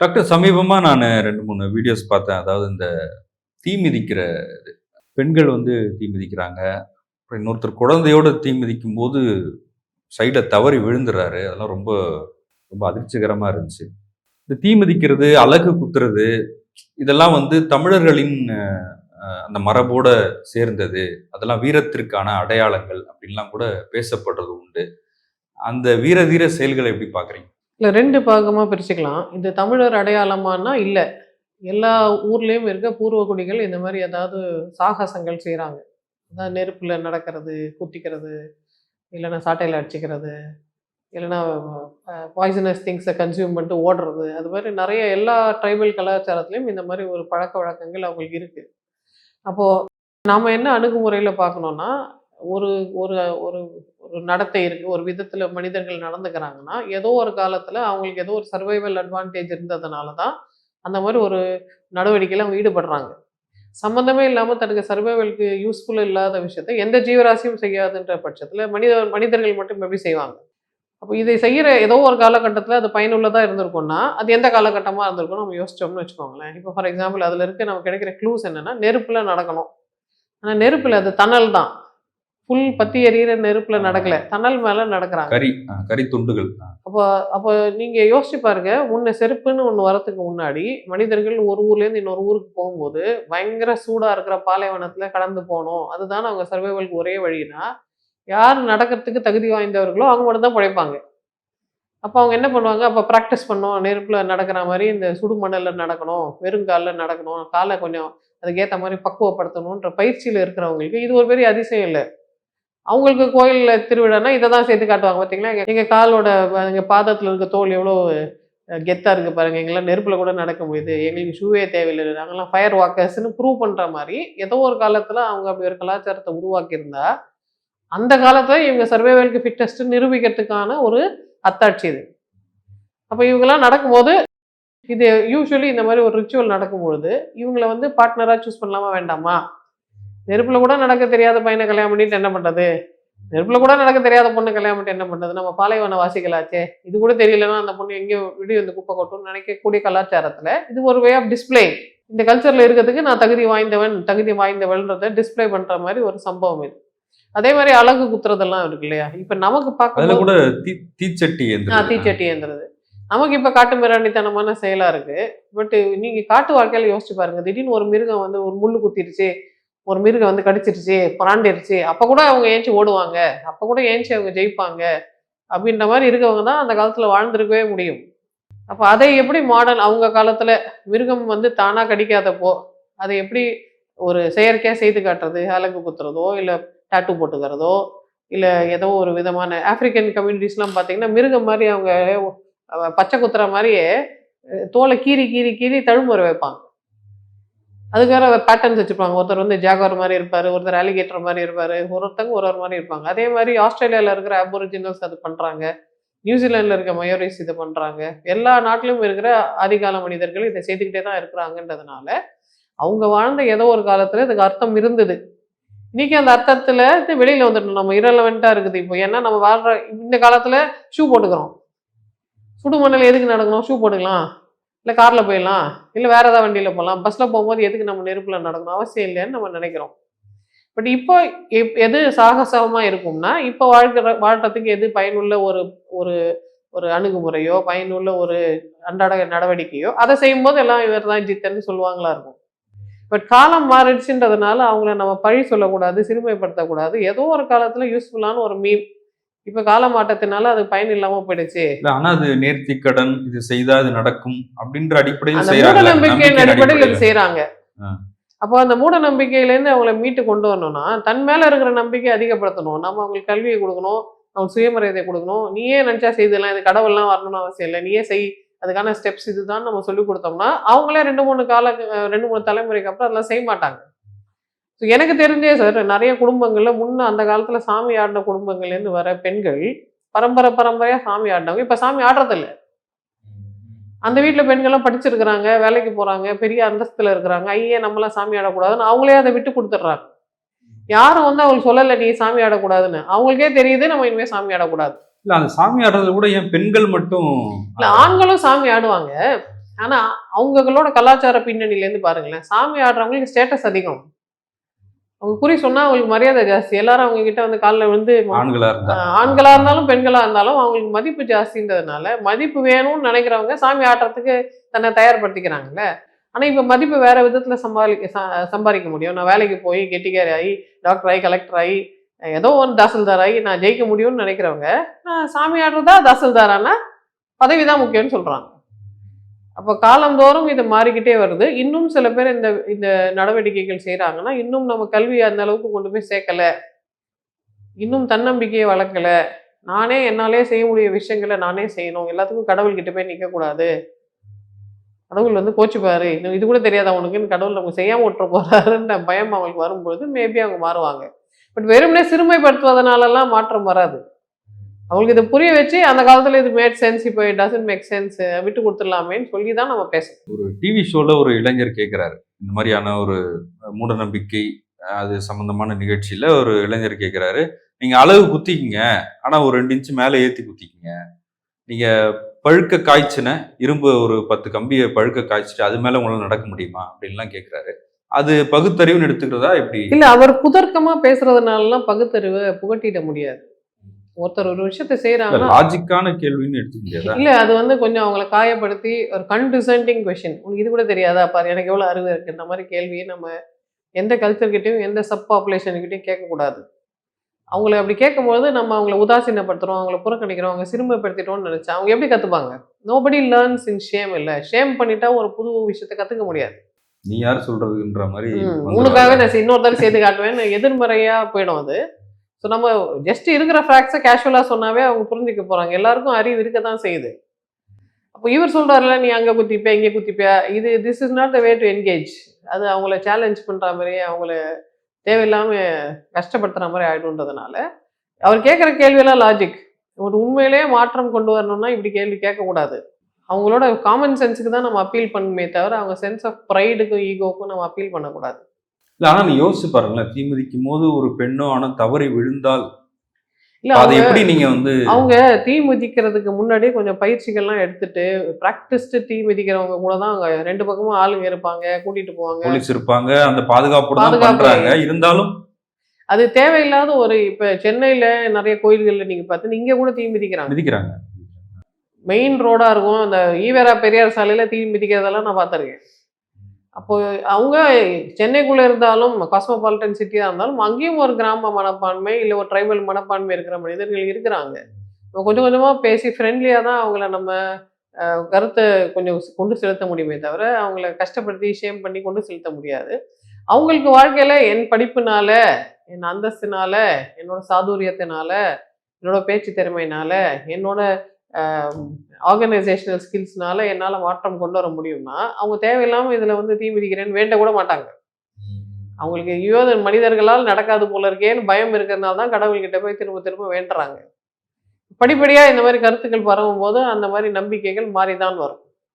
Doctor சமீபமாக நான் ரெண்டு மூணு வீடியோஸ் பார்த்தேன். அதாவது இந்த தீ மிதிக்கிற பெண்கள் வந்து தீ மிதிக்கிறாங்க. அப்புறம் இன்னொருத்தர் குழந்தையோட தீ மிதிக்கும் போது சைடை தவறி விழுந்துறாரு. அதெல்லாம் ரொம்ப ரொம்ப அதிர்ச்சிகரமாக இருந்துச்சு. இந்த தீ மிதிக்கிறது அழகு குத்துறது இதெல்லாம் வந்து தமிழர்களின் அந்த மரபோட சேர்ந்தது. அதெல்லாம் வீரத்திற்கான அடையாளங்கள் அப்படின்லாம் கூட பேசப்படுறது உண்டு. அந்த வீர தீர செயல்களை எப்படி பார்க்குறீங்க? இல்லை ரெண்டு பாகமாக பிரிச்சுக்கலாம். இந்த தமிழர் அடையாளமானா இல்லை. எல்லா ஊர்லேயும் இருக்க பூர்வகுடிகள் இந்த மாதிரி ஏதாவது சாகசங்கள் செய்கிறாங்க அதான் நெருப்பில் நடக்கிறது குத்திக்கிறது இல்லைன்னா சாட்டையில் அடிச்சுக்கிறது இல்லைன்னா பாய்சனஸ் திங்ஸை கன்சியூம் பண்ணிட்டு ஓடுறது. அது மாதிரி நிறைய எல்லா ட்ரைபல் கலாச்சாரத்துலேயும் இந்த மாதிரி ஒரு பழக்க வழக்கங்கள் அவங்களுக்கு இருக்குது அப்போது நாம் என்ன அணுகுமுறையில் பார்க்கணுன்னா ஒரு ஒரு ஒரு ஒரு நடத்தை இருக்குது ஒரு விதத்தில் மனிதர்கள் நடந்துக்கிறாங்கன்னா ஏதோ ஒரு காலத்தில் அவங்களுக்கு ஏதோ ஒரு சர்வைவல் அட்வான்டேஜ் இருந்ததுனால தான் அந்த மாதிரி ஒரு நடவடிக்கையில் அவங்க ஈடுபடுறாங்க. சம்மந்தமே இல்லாமல் தனக்கு சர்வைவலுக்கு யூஸ்ஃபுல் இல்லாத விஷயத்தை எந்த ஜீவராசியும் செய்யாதுன்ற பட்சத்தில் மனித மனிதர்கள் மட்டும் எப்படி செய்வாங்க? அப்போ இதை செய்கிற ஏதோ ஒரு காலகட்டத்தில் அது பயனுள்ளதாக இருந்திருக்கும்னா அது எந்த காலகட்டமாக இருந்திருக்கும் நம்ம யோசிச்சோம்னு வச்சுக்கோங்களேன். இப்போ ஃபார் எக்ஸாம்பிள் அதில் இருக்க நமக்கு கிடைக்கிற க்ளூஸ் என்னென்னா நெருப்பில் நடக்கணும். ஆனால் நெருப்பில் அது தணல் தான். ஃபுல் பத்தி எரியிற நெருப்பில் நடக்கல. தணல் மேலே நடக்கிறாங்க. கரி அஹ், கரி துண்டுகள். அப்போ அப்போ நீங்கள் யோசிச்சு பாருங்க. முன்ன செருப்புன்னு ஒன்று வரத்துக்கு முன்னாடி மனிதர்கள் ஒரு ஊர்லேருந்து இன்னொரு ஊருக்கு போகும்போது பயங்கர சூடாக இருக்கிற பாலைவனத்தில் கடந்து போகணும் அதுதான் அவங்க சர்வைவலுக்கு ஒரே வழினா யார் நடக்கிறதுக்கு தகுதி வாய்ந்தவர்களோ அவங்க மட்டும் தான் பிழைப்பாங்க அப்போ அவங்க என்ன பண்ணுவாங்க? அப்போ ப்ராக்டிஸ் பண்ணோம். நெருப்பில் நடக்கிற மாதிரி இந்த சுடு மணலில் நடக்கணும். வெறும் காலில் நடக்கணும். காலை கொஞ்சம் அதுக்கேற்ற மாதிரி பக்குவப்படுத்தணுன்ற பயிற்சியில் இருக்கிறவங்களுக்கு இது ஒரு பெரிய அதிசயம் இல்லை. அவங்களுக்கு கோயிலில் திருவிழானா இதை தான் சேர்த்து காட்டுவாங்க பார்த்தீங்களா எங்கள் காலோட எங்கள் பாதத்தில் இருக்க தோல் எவ்வளோ கெத்தாக இருக்குது பாருங்கள் எங்களால் நெருப்பில் கூட நடக்க முடியுது. எங்களுக்கு ஷூவே தேவையில்லை. நாங்களாம் ஃபயர் வாக்கர்ஸ்னு ப்ரூவ் பண்ணுற மாதிரி ஏதோ ஒரு காலத்தில் அவங்க அப்படி ஒரு கலாச்சாரத்தை உருவாக்கியிருந்தா அந்த காலத்தில் இவங்க சர்வைவலுக்கு ஃபிட்டஸ்ட் நிரூபிக்கிறதுக்கான ஒரு அத்தாட்சி இது. அப்போ இவங்கெல்லாம் நடக்கும்போது இது யூஸ்வலி இந்த மாதிரி ஒரு ரிச்சுவல் நடக்கும்பொழுது இவங்கள வந்து பார்ட்னராக சூஸ் பண்ணலாமா வேண்டாமா? நெருப்பில் கூட நடக்க தெரியாத பையனை கல்யாணம் பண்ணிட்டு என்ன பண்ணுறது நெருப்பில் கூட நடக்க தெரியாத பொண்ணு கல்யாணம் பண்ணிட்டு என்ன பண்ணுறது நம்ம பாலைவன வாசிகளாச்சே இது கூட தெரியலன்னா அந்த பொண்ணு எங்கேயோ விடி வந்து குப்பை கொட்டும்னு நினைக்கக்கூடிய கலாச்சாரத்தில் இது ஒரு வே ஆஃப் டிஸ்ப்ளே இந்த கல்ச்சரில் இருக்கிறதுக்கு நான் தகுதி வாய்ந்தவன் தகுதி வாய்ந்தவள்ன்றதை டிஸ்ப்ளே பண்ணுற மாதிரி ஒரு சம்பவம் இது. அதே மாதிரி அழகு குத்துறதெல்லாம் இருக்கு இல்லையா? இப்போ நமக்கு பார்க்க கூட தீச்சட்டி ஆ. தீச்சட்டி ஏந்துறது. நமக்கு இப்போ காட்டு மிராண்டித்தனமான செயலா இருக்கு. பட் நீங்க காட்டு வாழ்க்கையில யோசிச்சு பாருங்க. திடீர்னு ஒரு மிருகம் வந்து ஒரு முள்ளு குத்திருச்சு. ஒரு மிருகம் வந்து கடிச்சிருச்சு புறாண்டிருச்சு அப்போ கூட அவங்க ஏஞ்சி ஓடுவாங்க. அப்போ கூட ஏஞ்சி அவங்க ஜெயிப்பாங்க. அப்படின்ற மாதிரி இருக்கவங்க தான் அந்த காலத்தில் வாழ்ந்திருக்கவே முடியும். அப்போ அதை எப்படி மாடல் அவங்க காலத்தில் மிருகம் வந்து தானாக கடிக்காதப்போ அதை எப்படி ஒரு செயற்கையாக செய்து காட்டுறது? அலகு குத்துறதோ இல்லை டாட்டு போட்டுக்கிறதோ இல்லை ஏதோ ஒரு விதமான ஆப்பிரிக்கன் கம்யூனிட்டிஸ்லாம் பார்த்தீங்கன்னா மிருகம் மாதிரி அவங்க பச்சை குத்துற மாதிரியே தோலை கீறி கீறி கீறி தழும்புற வைப்பாங்க. அதுக்காக பேட்டர்ன்ஸ் வச்சுருப்பாங்க ஒருத்தர் வந்து ஜாகர் மாதிரி இருப்பார் ஒருத்தர் அலிகேட்டர் மாதிரி இருப்பார் ஒருத்தங்க ஒரு ஒரு மாதிரி இருப்பாங்க. அதே மாதிரி ஆஸ்திரேலியாவில் இருக்கிற அபோரிஜினல்ஸ் அது பண்ணுறாங்க நியூசிலாண்டில் இருக்க மயோரிஸ் இதை பண்ணுறாங்க எல்லா நாட்டிலும் இருக்கிற ஆதிகால மனிதர்கள் இதை செய்துக்கிட்டே தான் இருக்கிறாங்கன்றதுனால அவங்க வாழ்ந்த ஏதோ ஒரு காலத்தில் இதுக்கு அர்த்தம் இருந்தது. இன்னைக்கு அந்த அர்த்தத்தில் இது வெளியில் வந்துட்டோம் நம்ம இரலவெண்ட்டாக இருக்குது இப்போ. ஏன்னா நம்ம வாழ்ற இந்த காலத்தில் ஷூ போட்டுக்கிறோம். சுடுமண்ணில் எதுக்கு நடக்கணும்? ஷூ போட்டுக்கலாம். இல்லை காரில் போயிடலாம். இல்லை வேறு ஏதாவது வண்டியில் போகலாம் பஸ்ஸில் போகும்போது எதுக்கு நம்ம நெருப்பில் நடக்கணும்? அவசியம் இல்லைன்னு நம்ம நினைக்கிறோம். பட் இப்போ எப்- எது சாகசமாக இருக்கும்னா இப்போ வாழ்க்கிற வாழ்கிறதுக்கு எது பயனுள்ள ஒரு ஒரு ஒரு அணுகுமுறையோ பயனுள்ள ஒரு அன்றாட நடவடிக்கையோ அதை செய்யும்போது எல்லாம் இவர் தான் ஜித்தன்னு சொல்லுவாங்களா இருக்கும். பட் காலம் மாறிடுச்சுன்றதுனால அவங்கள நம்ம பழி சொல்லக்கூடாது சிறுமைப்படுத்தக்கூடாது. ஏதோ ஒரு காலத்தில் யூஸ்ஃபுல்லான ஒரு மீம் இப்போ கால மாற்றத்தினால அது பயன் இல்லாமல் போயிடுச்சு. இல்ல ஆனா அது நேர்த்தி கடன் இது செய்தா இது நடக்கும் அப்படின்ற அடிப்படையில் செய்யறாங்க நம்பிக்கையின் அடிப்படையில் இது செய்யறாங்க. அப்போ அந்த மூட நம்பிக்கையிலேருந்து அவங்கள மீட்டு கொண்டு வரணும்னா தன் மேல இருக்கிற நம்பிக்கை அதிகப்படுத்தணும். நம்ம அவங்களுக்கு கல்வியை கொடுக்கணும் அவங்க சுயமரியாதை கொடுக்கணும். நீயே நினைச்சா செய்தலாம் இது கடவுள்லாம் வரணும்னு அவசியம் இல்லை. நீயே செய் அதுக்கான ஸ்டெப்ஸ் இதுதான் நம்ம சொல்லி கொடுத்தோம்னா அவங்களே ரெண்டு மூணு கால ரெண்டு மூணு தலைமுறைக்கு அப்புறம் அதெல்லாம் செய்ய மாட்டாங்க. ஸோ எனக்கு தெரிஞ்சே சார் நிறைய குடும்பங்கள்ல முன்ன அந்த காலத்துல சாமி ஆடின குடும்பங்கள்லேருந்து வர பெண்கள் பரம்பரை பரம்பரையா சாமி ஆடினவங்க. இப்ப சாமி ஆடுறதில்ல. அந்த வீட்டில் பெண்கள்லாம் படிச்சிருக்கிறாங்க வேலைக்கு போகிறாங்க பெரிய அந்தஸ்தில் இருக்கிறாங்க. ஐயே நம்மளாம் சாமி ஆடக்கூடாதுன்னு அவங்களே அதை விட்டு கொடுத்துட்றாங்க. யாரும் வந்து அவங்களுக்கு சொல்லலை நீ சாமி ஆடக்கூடாதுன்னு. அவங்களுக்கே தெரியுது நம்ம இனிமேல் சாமி ஆடக்கூடாது. இல்ல அந்த சாமி ஆடுறதுல கூட ஏன் பெண்கள் மட்டும் இல்லை ஆண்களும் சாமி ஆடுவாங்க. ஆனா அவங்களோட கலாச்சார பின்னணியில இருந்து பாருங்களேன் சாமி ஆடுறவங்களுக்கு ஸ்டேட்டஸ் அதிகம். அவங்க குறி சொன்னா அவங்களுக்கு மரியாதை ஜாஸ்தி. எல்லாரும் அவங்க கிட்ட வந்து காலில் வந்து ஆண்களா ஆண்களா இருந்தாலும் பெண்களா இருந்தாலும் அவங்களுக்கு மதிப்பு ஜாஸ்தின்றதுனால மதிப்பு வேணும்னு நினைக்கிறவங்க சாமி ஆட்டுறதுக்கு தன்னை தயார்படுத்திக்கிறாங்கல்ல. ஆனா இப்ப மதிப்பு வேற விதத்துல சம்பாதி ச- சம்பாதிக்க முடியும். நான் வேலைக்கு போய் கெட்டிக்காரி ஆகி டாக்டர் ஆகி கலெக்டர் ஆகி ஏதோ ஒன்று தாசில்தார் ஆகி நான் ஜெயிக்க முடியும்னு நினைக்கிறவங்க நான் சாமி ஆடுறதா தாசில்தாரானா பதவி தான் முக்கியம்னு சொல்றாங்க. அப்போ காலந்தோறும் இது மாறிக்கிட்டே வருது. இன்னும் சில பேர் இந்த இந்த நடவடிக்கைகள் செய்கிறாங்கன்னா இன்னும் நம்ம கல்வியை அந்த அளவுக்கு கொண்டு போய் சேர்க்கல. இன்னும் தன்னம்பிக்கையை வளர்க்கல. நானே என்னாலே செய்ய முடிய விஷயங்களை நானே செய்யணும். எல்லாத்துக்கும் கடவுள்கிட்ட போய் நிற்கக்கூடாது கடவுள் வந்து கோச்சுப்பாரு. இன்னும் இது கூட தெரியாத அவனுக்குன்னு கடவுள் அவங்க செய்யாமல் விட்டுற போறாருன்ற பயம் அவங்களுக்கு வரும்பொழுது மேபி அவங்க மாறுவாங்க. பட் வெறுமனே சிறுமைப்படுத்துவதனாலலாம் மாற்றம் வராது. அவங்களுக்கு இதை புரிய வச்சு அந்த காலத்துல இது மேட் சென்ஸ் இப்போ டசன்ட் மேக் சென்ஸ் விட்டு கொடுத்துடலாமேன்னு சொல்லி தான் நம்ம பேசணும். ஒரு டிவி ஷோல ஒரு இளைஞர் கேட்கிறாரு இந்த மாதிரியான ஒரு மூட நம்பிக்கை அது சம்பந்தமான நிகழ்ச்சியில ஒரு இளைஞர் கேட்கிறாரு நீங்க அளவு குத்திக்கிங்க ஆனா ஒரு ரெண்டு இன்ச்சு மேலே ஏத்தி குத்திக்கிங்க. நீங்க பழுக்க காய்ச்சின இரும்பு ஒரு பத்து கம்பியை பழுக்க காய்ச்சிட்டு அது மேல உங்களால நடக்க முடியுமா? அப்படின்லாம் கேட்கிறாரு அது பகுத்தறிவுன்னு எடுத்துக்கிறதா எப்படி? இல்ல அவர் குதர்க்கமா பேசுறதுனாலலாம் பகுத்தறிவை புகட்டிட முடியாது. ஒருத்தர் ஒரு விஷயத்த செய்யறாங்கன்னா லாஜிக்கான கேள்வின்னு எடுத்துக்க முடியாதா இல்ல அது வந்து கொஞ்சம் அவங்கள காயப்படுத்தி ஒரு கன்டிசன்டிங் கொஷின் உனக்கு இது கூட தெரியாதா? பாரு எனக்கு எவ்வளவு அறிவு இருக்கு இந்த மாதிரி கேள்வியை நம்ம எந்த கல்ச்சர்கிட்டயும் எந்த சப் பாப்புலேஷன்கிட்டயும் கேட்கக்கூடாது. அவங்கள அப்படி கேட்கும்போது நம்ம அவங்கள உதாசீனப்படுத்துறோம் அவங்கள புறக்கணிக்கிறோம் அவங்க சிறுமைப்படுத்திட்டோம்னு நினைச்சா அவங்க எப்படி கத்துப்பாங்க? நோபடி லேர்ன்ஸ் இன் ஷேம் இல்ல. ஷேம் பண்ணிட்டா ஒரு புது விஷயத்தை கத்துக்க முடியாது. நீ யார் சொல்றதுன்ற மாதிரி. உனக்காக நான் இன்னொரு தடவை சேர்த்து காட்டுவேன் எதிர்மறையா போயிடும் அது. ஸோ நம்ம ஜஸ்ட் இருக்கிற ஃபேக்ட்ஸை கேஷுவலாக சொன்னாவே அவங்க புரிஞ்சுக்க போகிறாங்க எல்லாருக்கும் அறிவு இருக்க தான் செய்யுது. அப்போ இவர் சொல்கிறாருல நீ அங்கே குத்திப்பியா இங்கே குத்திப்பியா இது this is not the way to engage அது அவங்கள சேலஞ்ச் பண்ணுற மாதிரி அவங்கள தேவையில்லாமல் கஷ்டப்படுத்துகிற மாதிரி ஆகிடுன்றதுனால அவர் கேட்குற கேள்வியெல்லாம் லாஜிக் ஒரு உண்மையிலேயே மாற்றம் கொண்டு வரணும்னா இப்படி கேள்வி கேட்கக்கூடாது. அவங்களோட காமன் சென்ஸுக்கு தான் நம்ம அப்பீல் பண்ணுமே தவிர அவங்க சென்ஸ் ஆஃப் ப்ரைடுக்கும் ஈகோக்கும் நம்ம அப்பீல் பண்ணக்கூடாது. இல்ல ஆனா நீ யோசிச்சு பாருங்களேன் தீ மிதிக்கும் போது ஒரு பெண்ணோ ஆனா தவறி விழுந்தால் இல்ல அதை எப்படி நீங்க வந்து அவங்க தீ மிதிக்கிறதுக்கு முன்னாடியே கொஞ்சம் பயிற்சிகள்லாம் எடுத்துட்டு ப்ராக்டிஸ்டு தீ மிதிக்கிறவங்க கூட தான் அங்க ரெண்டு பக்கமும் ஆளுங்க இருப்பாங்க கூட்டிட்டு போவாங்க. போலீஸ் இருப்பாங்க அந்த பாதுகாப்போட தான் பாதுகாப்பு. பண்றாங்க. இருந்தாலும் அது தேவையில்லாத ஒரு இப்ப சென்னையில நிறைய கோயில்கள்ல நீங்க பார்த்து இங்க கூட தீ மிதிக்கிறாங்க. மிதிக்கிறாங்க மெயின் ரோடா இருக்கும். அந்த ஈவேரா பெரியார் சாலையில தீ மிதிக்கிறதெல்லாம் நான் பார்த்துருக்கேன். அப்போ அவங்க சென்னைக்குள்ளே இருந்தாலும் காஸ்மோபாலிட்டன் சிட்டியாக இருந்தாலும் அங்கேயும் ஒரு கிராம மனப்பான்மை இல்லை ஒரு ட்ரைபல் மனப்பான்மை இருக்கிற மனிதர்கள் இருக்கிறாங்க. நம்ம கொஞ்சம் கொஞ்சமாக பேசி ஃப்ரெண்ட்லியாக தான் அவங்கள நம்ம கருத்தை கொஞ்சம் கொண்டு செலுத்த முடியுமே தவிர அவங்கள கஷ்டப்படுத்தி ஷேம் பண்ணி கொண்டு செலுத்த முடியாது. அவங்களுக்கு வாழ்க்கையில் என் படிப்புனால என் அந்தஸ்தினால என்னோட சாதுரியத்தினால என்னோட பேச்சு திறமையினால என்னோட ஆர்கனைசேஷனல் ஸ்கில்ஸ்னால என்னால் மாற்றம் கொண்டு வர முடியும்னா அவங்க தேவையில்லாமல் இதில் வந்து தீ மிதிக்கிறேன்னு வேண்ட கூட மாட்டாங்க. அவங்களுக்கு ஐயோ மனிதர்களால் நடக்காது போல இருக்கேன்னு பயம் இருக்கிறதுனால தான் கடவுள்கிட்ட போய் திரும்ப திரும்ப வேண்டுறாங்க. படிப்படியாக இந்த மாதிரி கருத்துக்கள் பரவும் போது அந்த மாதிரி நம்பிக்கைகள் மாறிதான் வரும்.